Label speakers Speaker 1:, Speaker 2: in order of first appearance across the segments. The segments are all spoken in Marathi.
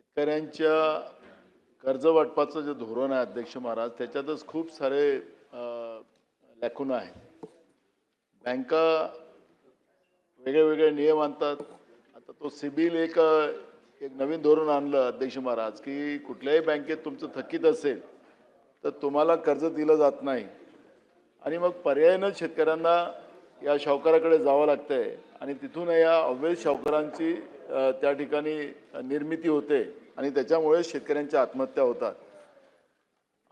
Speaker 1: शेतकऱ्यांच्या कर्ज वाटपाचं जे धोरण आहे अध्यक्ष महाराज त्याच्यातच खूप सारे लॅकुना आहेत. बँका वेगळे वेगळे नियम आणतात. आता तो सिबिल एक एक नवीन धोरण आणलं अध्यक्ष महाराज की कुठल्याही बँकेत तुमचं थकीत असेल तर तुम्हाला कर्ज दिलं जात नाही. आणि मग पर्यायानं शेतकऱ्यांना या सावकाराकडे जावं लागतंय. आणि तिथून या अवैध सावकारांची त्या ठिकाणी निर्मिती होते आणि त्याच्यामुळे शेतकऱ्यांच्या आत्महत्या होतात.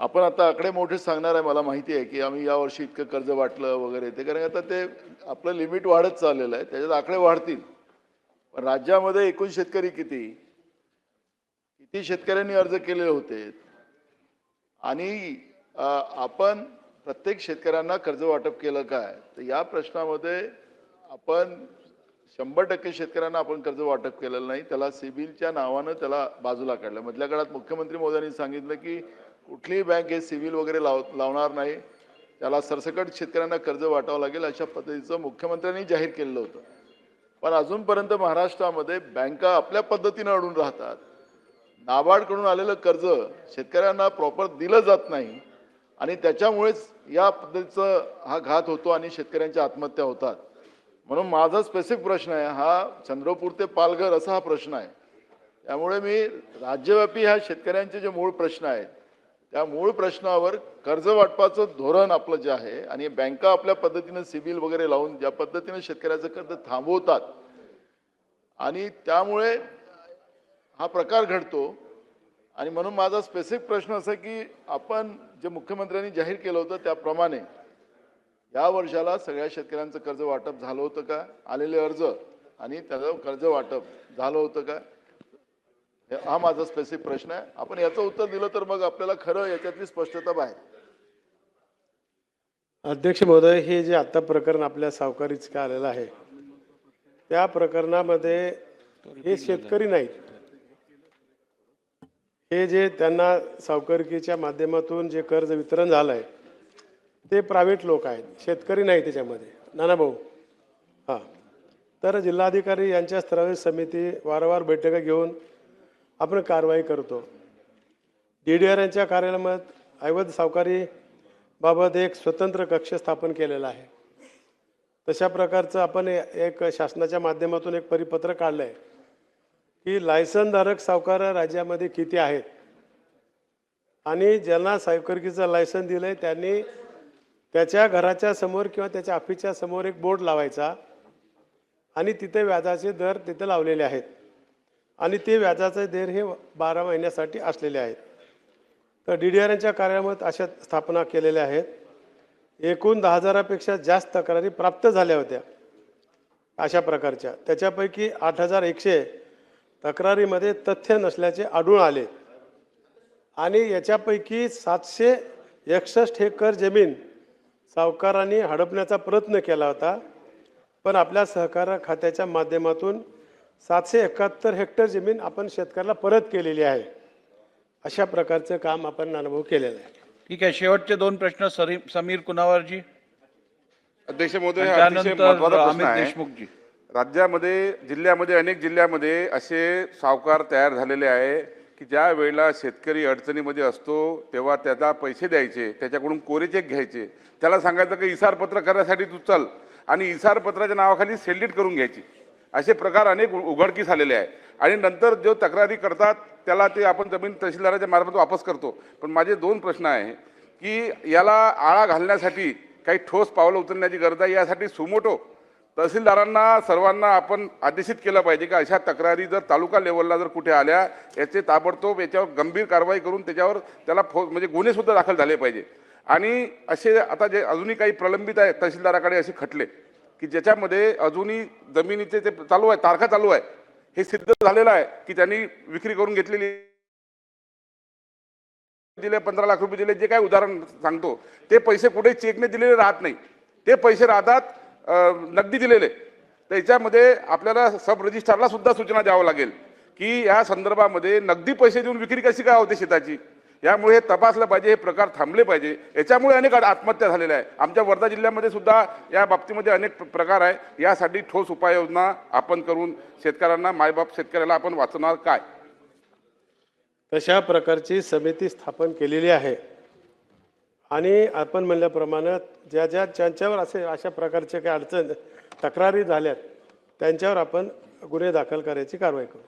Speaker 1: आपण आता आकडे मोठे सांगणार आहे मला माहिती आहे की आम्ही यावर्षी इतकं कर्ज वाटलं वगैरे ते. कारण आता ते आपलं लिमिट वाढत चाललेलं आहे त्याच्यात आकडे वाढतील. पण राज्यामध्ये एकूण शेतकरी किती? किती शेतकऱ्यांनी अर्ज केलेले होते? आणि आपण प्रत्येक शेतकऱ्यांना कर्ज वाटप केलं काय? तर या प्रश्नामध्ये आपण शंभर टक्के शेतकऱ्यांना आपण कर्ज वाटप केलेलं नाही. त्याला सिबिलच्या नावानं त्याला बाजूला काढलं. मधल्या काळात मुख्यमंत्री मोदयांनी सांगितलं की कुठलीही बँक हे सिबिल वगैरे लाव लावणार नाही. त्याला सरसकट शेतकऱ्यांना कर्ज वाटावं लागेल अशा पद्धतीचं मुख्यमंत्र्यांनी जाहीर केलेलं होतं. पण अजूनपर्यंत महाराष्ट्रामध्ये बँका आपल्या पद्धतीनं अडून राहतात. नाबार्डकडून आलेलं कर्ज शेतकऱ्यांना प्रॉपर दिलं जात नाही आणि त्याच्यामुळेच या पद्धतीचं हा घात होतो आणि शेतकऱ्यांच्या आत्महत्या होतात. म्हणून माझा स्पेसिफिक प्रश्न आहे हा चंद्रपूर ते पालघर असा हा प्रश्न आहे. त्यामुळे मी राज्यव्यापी ह्या शेतकऱ्यांचे जे मूळ प्रश्न आहेत त्या मूळ प्रश्नावर कर्ज वाटपाचं धोरण आपलं जे आहे आणि बँका आपल्या पद्धतीनं सिबिल वगैरे लावून ज्या पद्धतीनं शेतकऱ्याचं कर्ज थांबवतात आणि त्यामुळे हा प्रकार घडतो. आणि म्हणून माझा स्पेसिफिक प्रश्न असा की आपण जे मुख्यमंत्र्यांनी जाहीर केलं होतं त्याप्रमाणे या वर्षाला सगळ्या शेतकऱ्यांचं कर्ज वाटप झालं होतं का? आलेले अर्ज आणि त्याचं कर्ज वाटप झालं होतं का? हा माझा स्पेसिफिक प्रश्न आहे. आपण याचं उत्तर दिलं तर मग आपल्याला खरं याच्यातली स्पष्टता बाहेर
Speaker 2: अध्यक्ष महोदय हे जे आता प्रकरण आपल्या सावकारीच का आलेलं आहे त्या प्रकरणामध्ये हे शेतकरी नाहीत. हे जे त्यांना सावकारकीच्या माध्यमातून जे कर्ज वितरण झालं आहे ते प्रायव्हेट लोक आहेत. शेतकरी नाही त्याच्यामध्ये. नाना भाऊ. हां. तर जिल्हाधिकारी यांच्या स्तरावर समिती वारंवार बैठका घेऊन आपण कारवाई करतो. डी डी आर यांच्या कार्यालयात ऐवध सावकारी बाबत एक स्वतंत्र कक्ष स्थापन केलेला आहे. तशा प्रकारचं आपण एक शासनाच्या माध्यमातून एक परिपत्र काढलं आहे की लायसनधारक सावकार राज्यामध्ये किती आहेत? आणि ज्यांना सावकारकीचं लायसन दिलं आहे त्यांनी त्याच्या घराच्या समोर किंवा त्याच्या ऑफिसच्या समोर एक बोर्ड लावायचा. आणि तिथे व्याजाचे दर तिथे लावलेले आहेत. आणि ते व्याजाचे दर हे बारा महिन्यासाठी असलेले आहेत. तर डी डी आर यांच्या कार्यामध्ये अशा स्थापना केलेल्या आहेत. एकूण दहा हजारापेक्षा जास्त तक्रारी प्राप्त झाल्या होत्या. अशा प्रकारच्या. त्याच्यापैकी आठ हजार एकशे तक्रारीमध्ये तथ्य नसल्याचे आढळून आले. आणि याच्यापैकी सातशे एकसष्ट हेक्टर जमीन सावकारांनी हडपण्याचा प्रयत्न केला होता पण आपल्या सहकार खात्याच्या माध्यमातून सातशे एकाहत्तर हेक्टर जमीन आपण शेतकऱ्याला परत केलेली आहे. अशा प्रकारचं काम आपण अनुभव केलेलं आहे.
Speaker 3: ठीक आहे शेवटचे दोन प्रश्न सरी समीर कुनावरजी
Speaker 4: अध्यक्ष महोदय
Speaker 3: आणि
Speaker 4: हा अतिशय
Speaker 3: त्यानंतर
Speaker 4: महत्त्वाचा प्रश्न
Speaker 3: अमित
Speaker 4: आहे.
Speaker 3: देशमुखजी.
Speaker 4: राज्यामध्ये जिल्ह्यामध्ये अनेक जिल्ह्यामध्ये असे सावकार तयार झालेले आहे. की ज्या वेळेला शेतकरी अडचणीमध्ये असतो तेव्हा त्याला पैसे द्यायचे त्याच्याकडून कोरे चेक घ्यायचे. त्याला सांगायचं की इसारपत्र करण्यासाठी तू चल आणि इसारपत्राच्या नावाखाली सेल्डिट करून घ्यायची. असे प्रकार अनेक उघडकीस आलेले आहे. आणि नंतर जो तक्रारी करतात त्याला ते आपण जमीन तहसीलदाराच्या मार्फत वापस करतो. पण माझे दोन प्रश्न आहे की याला आळा घालण्यासाठी काही ठोस पावलं उचलण्याची गरज आहे? यासाठी सुमोटो तहसीलदारांना सर्वांना आपण आदेशित केलं पाहिजे की अशा तक्रारी जर तालुका लेवलला जर कुठे आल्या याचे ताबडतोब याच्यावर गंभीर कारवाई करून त्याच्यावर त्याला फो म्हणजे गुन्हेसुद्धा दाखल झाले पाहिजे. आणि असे आता जे अजूनही काही प्रलंबित आहे तहसीलदाराकडे असे खटले की ज्याच्यामध्ये अजूनही जमिनीचे ते चालू आहे तारखा चालू आहे हे सिद्ध झालेलं आहे की त्यांनी विक्री करून घेतलेली दिले पंधरा लाख रुपये दिले जे काय उदाहरण सांगतो ते पैसे कुठे चेकने दिलेले राहत नाही. ते पैसे राहतात नगदी दिलेले. तर याच्यामध्ये आपल्याला सब रजिस्ट्रारला सुद्धा सूचना द्यावं लागेल की या संदर्भामध्ये नगदी पैसे देऊन विक्री कशी काय होते शेताची? यामुळे हे तपासलं पाहिजे हे प्रकार थांबले पाहिजे. याच्यामुळे अनेक आत्महत्या झालेल्या आहे आमच्या वर्धा जिल्ह्यामध्ये सुद्धा या बाबतीमध्ये अनेक प्रकार आहे यासाठी ठोस उपाययोजना आपण करून शेतकऱ्यांना मायबाप शेतकऱ्याला आपण वाचणार काय?
Speaker 2: तशा प्रकारची समिती स्थापन केलेली आहे. आणि आपण म्हणल्याप्रमाणे ज्या ज्या ज्यांच्यावर असे अशा प्रकारचे काही अडचण तक्रारी झाल्यात त्यांच्यावर आपण गुन्हे दाखल करायची कारवाई करू.